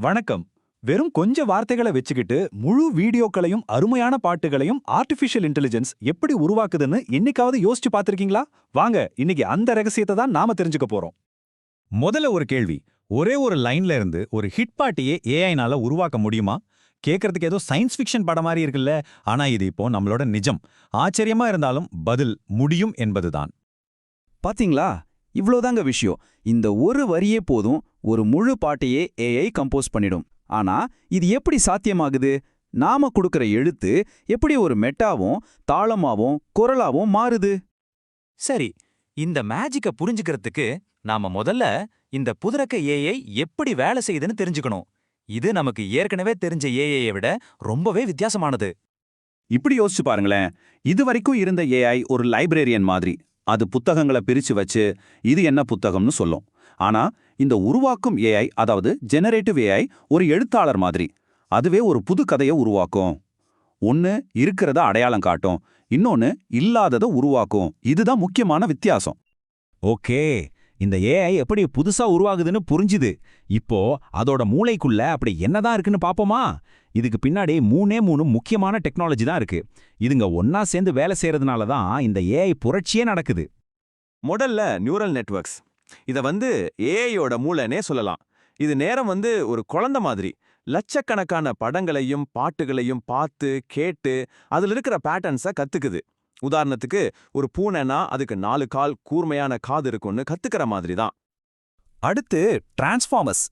வணக்கம். வெறும் கொஞ்ச வார்த்தைகளை வச்சுக்கிட்டு முழு வீடியோக்களையும் அருமையான பாட்டுகளையும் ஆர்டிஃபிஷியல் இன்டெலிஜென்ஸ் எப்படி உருவாக்குதுன்னு என்னைக்காவது யோசிச்சு பார்த்திருக்கீங்களா? வாங்க இன்னைக்கு அந்த ரகசியத்தை தான் நாம தெரிஞ்சுக்க போறோம். முதல்ல ஒரு கேள்வி. ஒரே ஒரு லைன்ல இருந்து ஒரு ஹிட் பாட்டியே ஏஐனால உருவாக்க முடியுமா? கேட்கறதுக்கு ஏதோ சயின்ஸ் ஃபிக்ஷன் படம் மாதிரி இருக்குல்ல. ஆனா இது இப்போ நம்மளோட நிஜம். ஆச்சரியமா இருந்தாலும் பதில் முடியும் என்பதுதான். பாத்தீங்களா? இவ்ளோதாங்க விஷயம். இந்த ஒரு வரியே போதும் ஒரு முழு பாட்டையே ஏஐ கம்போஸ் பண்ணிடும். ஆனா இது எப்படி சாத்தியமாகுது? நாம கொடுக்கற எழுத்து எப்படி ஒரு மெட்டாவும் தாளமாவும் குரலாவும் மாறுது? சரி இந்த மேஜிக்க புரிஞ்சுக்கிறதுக்கு நாம முதல்ல இந்த புதுரக்க ஏஐ எப்படி வேலை செய்யுதுன்னு தெரிஞ்சுக்கணும். இது நமக்கு ஏற்கனவே தெரிஞ்ச ஏஐயை விட ரொம்பவே வித்தியாசமானது. இப்படி யோசிச்சு பாருங்களேன். இது வரைக்கும் இருந்த ஏஐ ஒரு லைப்ரரியன் மாதிரி. அது புத்தகங்களை பிரிச்சு வச்சு இது என்ன புத்தகம்னு சொல்லும். ஆனா இந்த உருவாக்கும் ஏஐ அதாவது ஜெனரேட்டிவ் ஏஐ ஒரு எழுத்தாளர் மாதிரி. அதுவே ஒரு புது கதையை உருவாக்கும். ஒன்னு இருக்கிறத அடையாளம் காட்டும். இன்னொன்னு இல்லாததை உருவாக்கும். இதுதான் முக்கியமான வித்தியாசம். ஓகே. இந்த ஏஐ எப்படி புதுசா உருவாகுதுன்னு புரிஞ்சுது. இப்போ அதோட மூளைக்குள்ள அப்படி என்னதான் இருக்குன்னு பாப்போமா? இதுக்கு பின்னாடி மூணே மூணு முக்கியமான டெக்னாலஜி தான் இருக்கு. இதுங்க ஒன்னா சேர்ந்து வேலை செய்யறதுனால தான் இந்த ஏஐ புரட்சியே நடக்குது. முதல்ல நியூரல் நெட்வொர்க்ஸ் இத வந்து ஏஐயோட மூளைனே சொல்லலாம். இது நேரம் வந்து ஒரு குழந்தை மாதிரி. லட்சக்கணக்கான படங்களையும் பாட்டுகளையும் பார்த்து கேட்டு அதுல இருக்கிற பேட்டர்ன்ஸை கத்துக்குது. உதாரணத்துக்கு ஒரு பூனைனா அதுக்கு நாலு கால் கூர்மையான காது இருக்கும்னு கத்துக்கிற மாதிரி தான் அடுத்து டிரான்ஸ்ஃபார்மர்ஸ்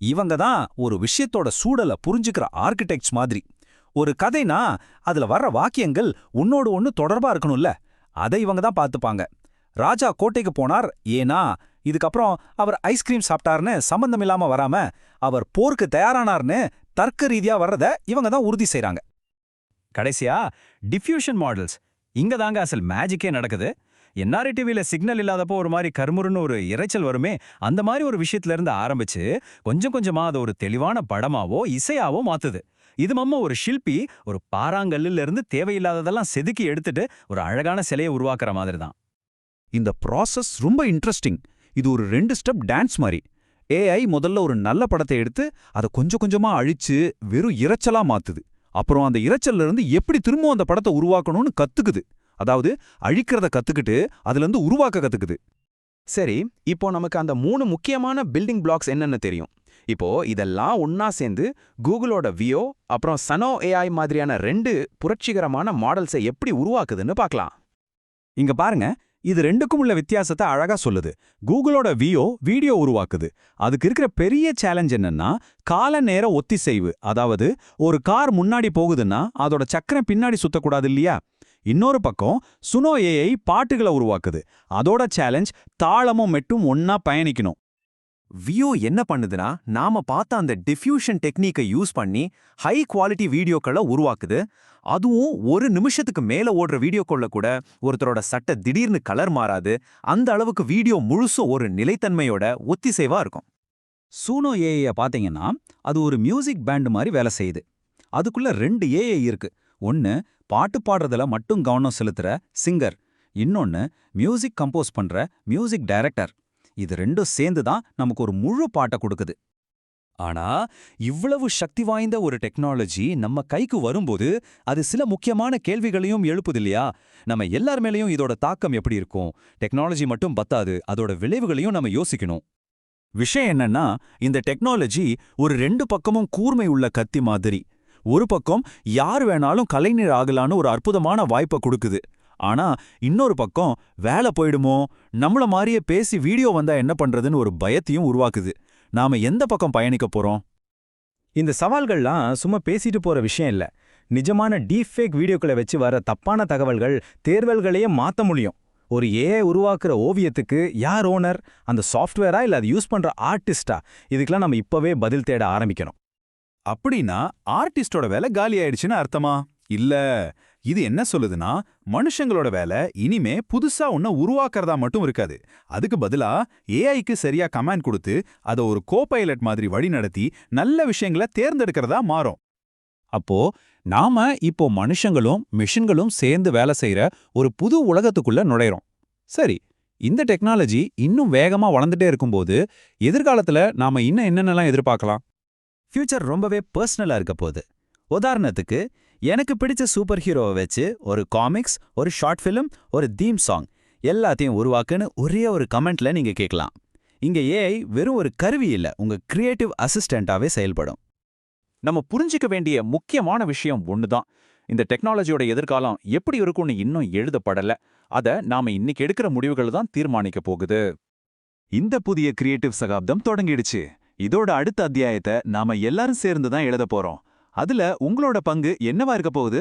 இவங்க தான் ஒரு விஷயத்தோட சூழலை புரிஞ்சுக்கிற ஆர்கிடெக்ட்ஸ் மாதிரி. ஒரு கதைனா அதுல வர்ற வாக்கியங்கள் உன்னோடு ஒன்னு தொடர்பா இருக்கணும்ல அதை இவங்க தான் பார்த்துப்பாங்க. ராஜா கோட்டைக்கு போனார் ஏனா இதுக்கப்புறம் அவர் ஐஸ்கிரீம் சாப்பிட்டார்னு சம்பந்தமில்லாம வராம அவர் போருக்கு தயாரானார்னு தர்க்க ரீதியா வர்றத இவங்க தான் உறுதி செய்றாங்க. கடைசியா டிஃப்யூஷன் மாடல்ஸ் இங்க தாங்க அசல் மேஜிக்கே நடக்குது. என்ஆர்ஐ டிவியில சிக்னல் இல்லாதப்போ ஒரு மாதிரி கருமுருன்னு ஒரு இரைச்சல் வருமே அந்த மாதிரி ஒரு விஷயத்துல இருந்து ஆரம்பிச்சு கொஞ்சம் கொஞ்சமா அது ஒரு தெளிவான படமாவோ இசையாவோ மாத்துது. இது மம்ம ஒரு ஷில்பி ஒரு பாறாங்கல்லுல இருந்து தேவையில்லாததெல்லாம் செதுக்கி எடுத்துட்டு ஒரு அழகான சிலையை உருவாக்குற மாதிரி தான் இந்த ப்ராசஸ் ரொம்ப இன்ட்ரெஸ்டிங் இது ஒரு ரெண்டு ஸ்டெப் டான்ஸ் மாதிரி. ஏஐ முதல்ல ஒரு நல்ல படத்தை எடுத்து அதை கொஞ்சம் கொஞ்சமா அழிச்சு வெறும் இரைச்சலா மாத்துது. அப்புறம் அந்த இரைச்சல்ல இருந்து எப்படி திரும்பவும் அந்த படத்தை உருவாக்கணும்னு கத்துக்குது. அதாவது அழிக்கிறத கத்துக்கிட்டு அதுல இருந்து உருவாக்க கத்துக்குது. சரி இப்போ நமக்கு அந்த மூணு முக்கியமான பில்டிங் பிளாக்ஸ் என்னன்னு தெரியும். இப்போ இதெல்லாம் ஒன்னா சேர்ந்து கூகுளோட வியோ அப்புறம் சனோ ஏஐ மாதிரியான ரெண்டு புரட்சிகரமான மாடல்ஸை எப்படி உருவாக்குதுன்னு பார்க்கலாம். இங்க பாருங்க இது ரெண்டுக்கும் உள்ள வித்தியாசத்தை அழகா சொல்லுது. கூகுளோட வியோ வீடியோ உருவாக்குது. அதுக்கு இருக்கிற பெரிய சேலஞ்ச் என்னன்னா கால நேர ஒத்திசைவு. அதாவது ஒரு கார் முன்னாடி போகுதுன்னா அதோட சக்கரம் பின்னாடி சுத்தக்கூடாது இல்லையா? இன்னொரு பக்கம் சுனோ ஏஐ பாட்டுகளை உருவாக்குது. அதோட சேலஞ்ச் தாளமும் மெட்டும் ஒன்னா பயணிக்கணும். வியோ என்ன பண்ணுதுன்னா நாம பார்த்த அந்த டிஃப்யூஷன் டெக்னிக்கை யூஸ் பண்ணி ஹை குவாலிட்டி வீடியோக்களை உருவாக்குது. அதுவும் ஒரு நிமிஷத்துக்கு மேல ஓடுற வீடியோக்குள்ள கூட ஒருத்தரோட சட்டை திடீர்னு கலர் மாறாது. அந்த அளவுக்கு வீடியோ முழுசும் ஒரு நிலைத்தன்மையோட ஒத்திசைவா இருக்கும். சூனோ ஏஐய பாத்தீங்கன்னா அது ஒரு மியூசிக் பேண்டு மாதிரி வேலை செய்யுது. அதுக்குள்ள ரெண்டு ஏஐ இருக்கு. ஒன்னு பாட்டு பாடுறதுல மட்டும் கவனம் செலுத்துற சிங்கர் இன்னொன்னு மியூசிக் கம்போஸ் பண்ற மியூசிக் டைரக்டர் இது ரெண்டும் சேர்ந்து தான் நமக்கு ஒரு முழு பாட்டை கொடுக்குது. ஆனா இவ்வளவு சக்தி வாய்ந்த ஒரு டெக்னாலஜி நம்ம கைக்கு வரும்போது அது சில முக்கியமான கேள்விகளையும் எழுப்புது இல்லையா நம்ம எல்லார் மேலேயும் இதோட தாக்கம் எப்படி இருக்கும்? டெக்னாலஜி மட்டும் பத்தாது அதோட விளைவுகளையும் நம்ம யோசிக்கணும். விஷயம் என்னன்னா இந்த டெக்னாலஜி ஒரு ரெண்டு பக்கமும் கூர்மை உள்ள கத்தி மாதிரி. ஒரு பக்கம் யார் வேணாலும் கலைஞர் ஆகலான்னு ஒரு அற்புதமான வாய்ப்பை கொடுக்குது. ஆனா இன்னொரு பக்கம் வேலை போயிடுமோ? நம்மள மாதிரியே பேசி வீடியோ வந்தா என்ன பண்றதுன்னு ஒரு பயத்தையும் உருவாக்குது. நாம எந்த பக்கம் பயணிக்க போறோம்? இந்த சவால்கள்லாம் சும்மா பேசிட்டு போற விஷயம் இல்ல. நிஜமான டீஃபேக் வீடியோக்களை வச்சு வர தப்பான தகவல்கள் தேர்வல்களையே மாத்த முடியும். ஒரு ஏஐ உருவாக்குற ஓவியத்துக்கு யார் ஓனர் அந்த சாஃப்ட்வேரா இல்ல அது யூஸ் பண்ற ஆர்டிஸ்டா இதுக்கெல்லாம் நம்ம இப்பவே பதில் தேட ஆரம்பிக்கணும். அப்படின்னா ஆர்டிஸ்டோட வேலை காலி ஆயிடுச்சுன்னு அர்த்தமா? இல்ல இது என்ன சொல்லுதுன்னா மனுஷங்களோட வேலை இனிமே புதுசா ஒன்ன உருவாக்குறதா மட்டும் இருக்காது. அதுக்கு பதிலா ஏஐக்கு சரியா கமாண்ட் கொடுத்து அதை ஒரு கோபைலட் மாதிரி வழிநடத்தி நல்ல விஷயங்களை தேர்ந்தெடுக்கிறதா மாறும். அப்போ நாம இப்போ மனுஷங்களும் மிஷின்களும் சேர்ந்து வேலை செய்யற ஒரு புது உலகத்துக்குள்ள நுழையிறோம். சரி இந்த டெக்னாலஜி இன்னும் வேகமா வளர்ந்துட்டே இருக்கும்போது எதிர்காலத்துல நாம இன்னும் என்னென்னலாம் எதிர்பார்க்கலாம்? ஃபியூச்சர் ரொம்பவே பர்சனலா இருக்க போகுது. உதாரணத்துக்கு எனக்கு பிடிச்ச சூப்பர் ஹீரோவை வச்சு ஒரு காமிக்ஸ் ஒரு ஷார்ட் ஃபிலிம் ஒரு தீம் சாங் எல்லாத்தையும் உருவாக்குன்னு ஒரே ஒரு கமெண்ட்ல நீங்க கேட்கலாம் இங்க ஏஐ வெறும் ஒரு கருவி இல்லை உங்க கிரியேட்டிவ் அசிஸ்டண்டாவே செயல்படும். நம்ம புரிஞ்சிக்க வேண்டிய முக்கியமான விஷயம் ஒண்ணுதான். இந்த டெக்னாலஜியோட எதிர்காலம் எப்படி இருக்கும்னு இன்னும் எழுதப்படல. அத நாம இன்னைக்கு எடுக்கிற முடிவுகள் தான் தீர்மானிக்க போகுது. இந்த புதிய கிரியேட்டிவ் சகாப்தம் தொடங்கிடுச்சு. இதோட அடுத்த அத்தியாயத்தை நாம எல்லாரும் சேர்ந்து தான் எழுத போறோம். அதுல உங்களோட பங்கு என்னவா இருக்க போகுது?